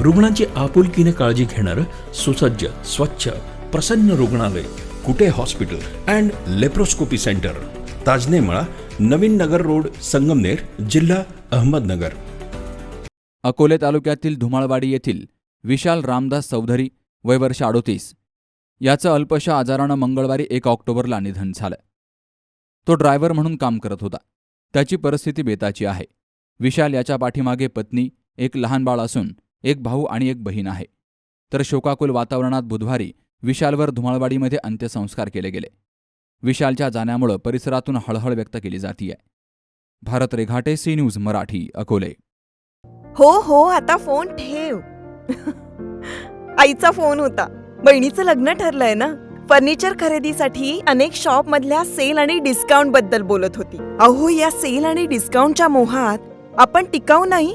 रुग्णांची आपुलकीने काळजी घेणारं सुसज्ज स्वच्छ प्रसन्न रुग्णालय Kute hospital and laparoscopy centre. Tajne मळा नवीन नगर रोड संगमनेर जिल्हा अहमदनगर. अकोले तालुक्यातील धुमाळवाडी येथील विशाल रामदास चौधरी वय वर्ष अडोतीस. याचं अल्पशा आजारानं मंगळवारी एक ऑक्टोबरला निधन झालं. तो ड्रायव्हर म्हणून काम करत होता. त्याची परिस्थिती बेताची आहे. विशाल याच्या पाठीमागे पत्नी एक लहान बाळ असून एक भाऊ आणि एक बहीण आहे. तर शोकाकुल वातावरणात बुधवारी विशालवर धुमाळवाडीमध्ये अंत्यसंस्कार केले गेले. विशालच्या जाण्यामुळं परिसरातून हळहळ व्यक्त केली जातीय. Bharat Reghate C news Marathi Akole. हो हो आता फोन ठेव. आईचा फोन होता. बहिणीचं लग्न ठरलंय ना? फर्निचर खरेदीसाठी अनेक शॉप मधल्या सेल आणि डिस्काउंटबद्दल बोलत होती. अहो या सेल आणि डिस्काउंटच्या मोहात आपण टिकाऊ नाही?